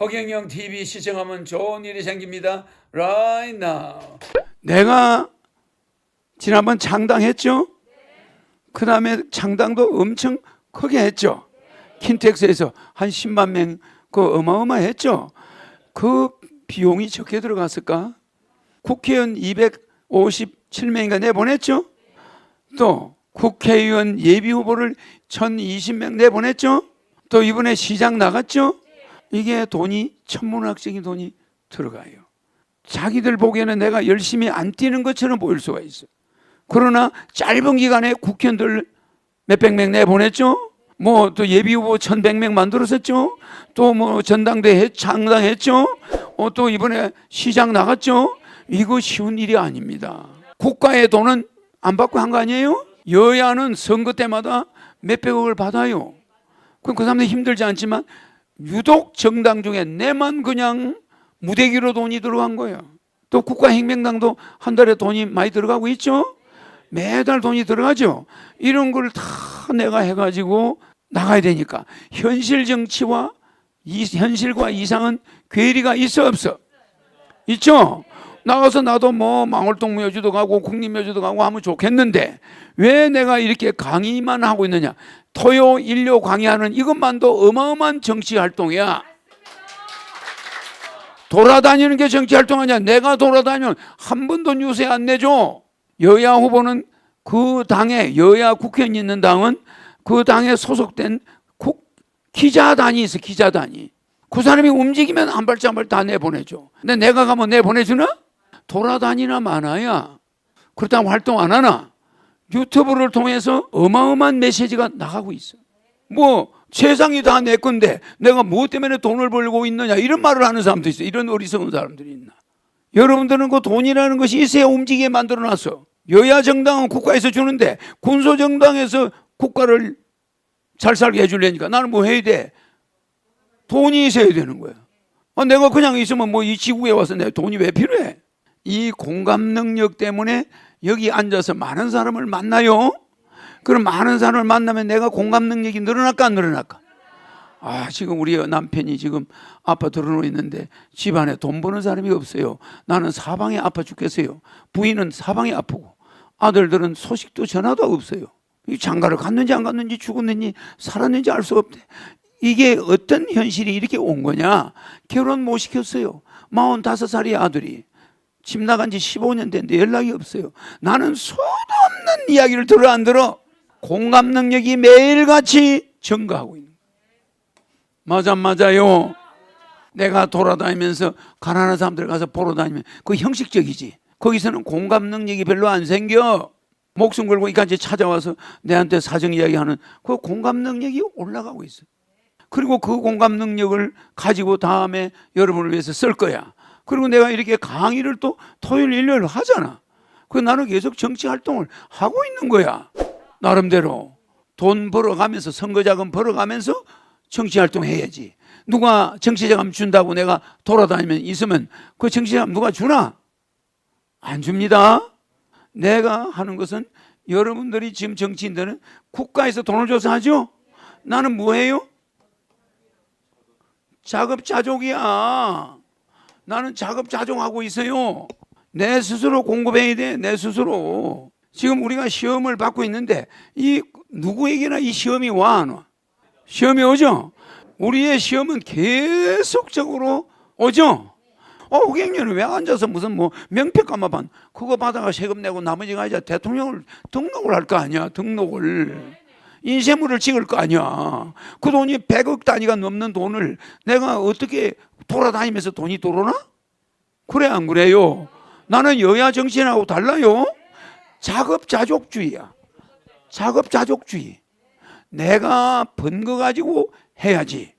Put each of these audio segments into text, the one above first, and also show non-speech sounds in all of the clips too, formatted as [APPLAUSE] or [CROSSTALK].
허경영 TV 시청하면 좋은 일이 생깁니다. Right now. 내가 지난번 창당했죠? 그 다음에 창당도 엄청 크게 했죠. 킨텍스에서 한 10만 명, 그 어마어마했죠. 그 비용이 적게 들어갔을까? 국회의원 257명인가 내보냈죠? 또 국회의원 예비 후보를 1020명 내보냈죠? 또 이번에 시장 나갔죠? 이게 돈이 천문학적인 돈이 들어가요. 자기들 보기에는 내가 열심히 안 뛰는 것처럼 보일 수가 있어. 그러나 짧은 기간에 국회의원들 몇백 명 내보냈죠? 뭐 또 예비 후보 천백 명 만들었었죠? 또 뭐 전당대회 창당했죠? 어, 또 이번에 시장 나갔죠? 이거 쉬운 일이 아닙니다. 국가의 돈은 안 받고 한 거 아니에요? 여야는 선거 때마다 몇백억을 받아요. 그럼 그 사람들 힘들지 않지만 유독 정당 중에 내만 그냥 무대기로 돈이 들어간 거예요. 또 국가혁명당도 한 달에 돈이 많이 들어가고 있죠. 매달 돈이 들어가죠. 이런 걸 다 내가 해가지고 나가야 되니까 현실 정치와 이 현실과 이상은 괴리가 있어 없어? 있죠. 나가서 나도 뭐 망월동묘지도 가고 국립묘지도 가고 하면 좋겠는데 왜 내가 이렇게 강의만 하고 있느냐? 토요 일요 강의하는 이것만도 어마어마한 정치 활동이야. 돌아다니는 게 정치 활동 아니야. 내가 돌아다니면 한 번도 뉴스에 안 내줘. 여야 후보는 그 당에 여야 국회의원이 있는 당은 그 당에 소속된 국 기자단이 있어 기자단이. 그 사람이 움직이면 한 발짝 한 발 다 내보내줘. 근데 내가 가면 내보내주나? 돌아다니나 마나야. 그렇다고 활동 안 하나? 유튜브를 통해서 어마어마한 메시지가 나가고 있어. 뭐 세상이 다 내 건데 내가 무엇 때문에 돈을 벌고 있느냐 이런 말을 하는 사람도 있어. 이런 어리석은 사람들이 있나? 여러분들은 그 돈이라는 것이 있어야 움직이게 만들어 놨어. 여야 정당은 국가에서 주는데 군소 정당에서 국가를 잘 살게 해주려니까 나는 뭐 해야 돼? 돈이 있어야 되는 거야. 아, 내가 그냥 있으면 뭐 이 지구에 와서 내 돈이 왜 필요해? 이 공감 능력 때문에 여기 앉아서 많은 사람을 만나요. 그럼 많은 사람을 만나면 내가 공감 능력이 늘어날까 안 늘어날까? 아, 지금 우리 남편이 지금 아파트로 누워 있는데 집안에 돈 버는 사람이 없어요. 나는 사방에 아파 죽겠어요. 부인은 사방에 아프고 아들들은 소식도 전화도 없어요. 이 장가를 갔는지 안 갔는지 죽었는지 살았는지 알 수 없대. 이게 어떤 현실이 이렇게 온 거냐? 결혼 못 시켰어요. 45살이 아들이. 집 나간 지 15년 됐는데 연락이 없어요. 나는 소도 없는 이야기를 들어 안 들어? 공감 능력이 매일같이 증가하고 있는 거예요. 맞아 안 맞아요. 내가 돌아다니면서 가난한 사람들 가서 보러 다니면 그 형식적이지. 거기서는 공감 능력이 별로 안 생겨. 목숨 걸고 이까지 찾아와서 내한테 사정 이야기하는 그 공감 능력이 올라가고 있어. 그리고 그 공감 능력을 가지고 다음에 여러분을 위해서 쓸 거야. 그리고 내가 이렇게 강의를 또 토요일, 일요일 하잖아. 그 나는 계속 정치 활동을 하고 있는 거야. 나름대로. 돈 벌어가면서, 선거자금 벌어가면서 정치 활동 해야지. 누가 정치자금 준다고 내가 돌아다니면 있으면 그 정치자금 누가 주나? 안 줍니다. 내가 하는 것은 여러분들이 지금 정치인들은 국가에서 돈을 줘서 하죠? 나는 뭐 해요? 자급자족이야. 나는 자급자족하고 있어요. 내 스스로 공급해야 돼. 내 스스로. 지금 우리가 시험을 받고 있는데 이 누구에게나 이 시험이 와 안 와? 시험이 오죠. 우리의 시험은 계속적으로 오죠. 어, 호객년은 왜 앉아서 무슨 뭐 명패가만 반 그거 받아가 세금 내고 나머지가 이제 대통령을 등록을 할 거 아니야. 등록을. 인쇄물을 찍을 거 아니야. 그 돈이 100억 단위가 넘는 돈을 내가 어떻게 돌아다니면서 돈이 들어오나? 그래 안 그래요? 나는 여야 정치인하고 달라요. 자급자족주의야. 자급자족주의. 내가 번 거 가지고 해야지.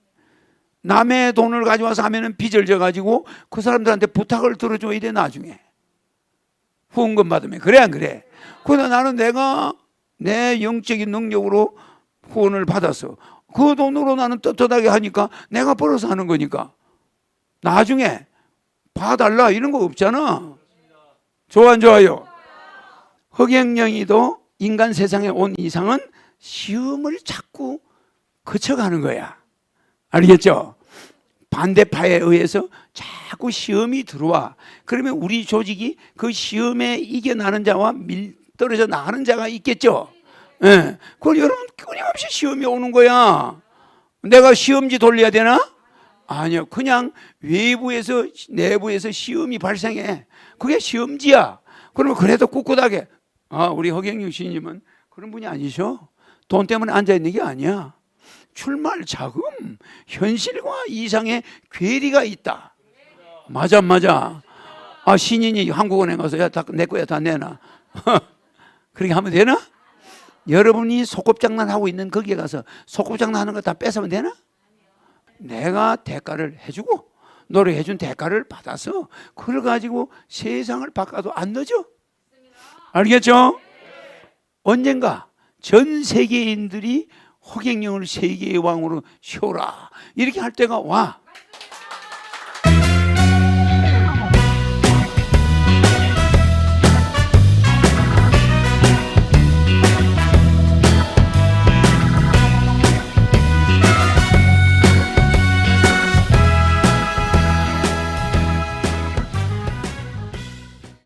남의 돈을 가져와서 하면은 빚을 져 가지고 그 사람들한테 부탁을 들어줘야 돼 나중에. 후원금 받으면 그래 안 그래? 그러나 나는 내가 내 영적인 능력으로 후원을 받아서 그 돈으로 나는 떳떳하게 하니까 내가 벌어서 하는 거니까 나중에 봐달라 이런 거 없잖아. 좋아 안 좋아요? 허경영이도 인간 세상에 온 이상은 시험을 자꾸 거쳐가는 거야. 알겠죠? 반대파에 의해서 자꾸 시험이 들어와. 그러면 우리 조직이 그 시험에 이겨나는 자와 밀 떨어져 나가는 자가 있겠죠. 예. 그걸 여러분 끊임없이 시험이 오는 거야. 내가 시험지 돌려야 되나? 아니요. 그냥 외부에서 내부에서 시험이 발생해. 그게 시험지야. 그러면 그래도 꿋꿋하게 아, 우리 허경영 씨님은 그런 분이 아니셔. 돈 때문에 앉아 있는 게 아니야. 출마할 자금, 현실과 이상의 괴리가 있다. 맞아, 맞아. 아, 신인이 한국은행 가서 야, 다 내 거야, 다 내놔. [LAUGHS] 그렇게 하면 되나? 여러분이 소꿉장난 하고 있는 거기에 가서 소꿉장난 하는 거 다 뺏으면 되나? 내가 대가를 해주고 노력해준 대가를 받아서 그걸 가지고 세상을 바꿔도 안 늦어. 알겠죠? 언젠가 전 세계인들이 허경영을 세계의 왕으로 세워라 이렇게 할 때가 와.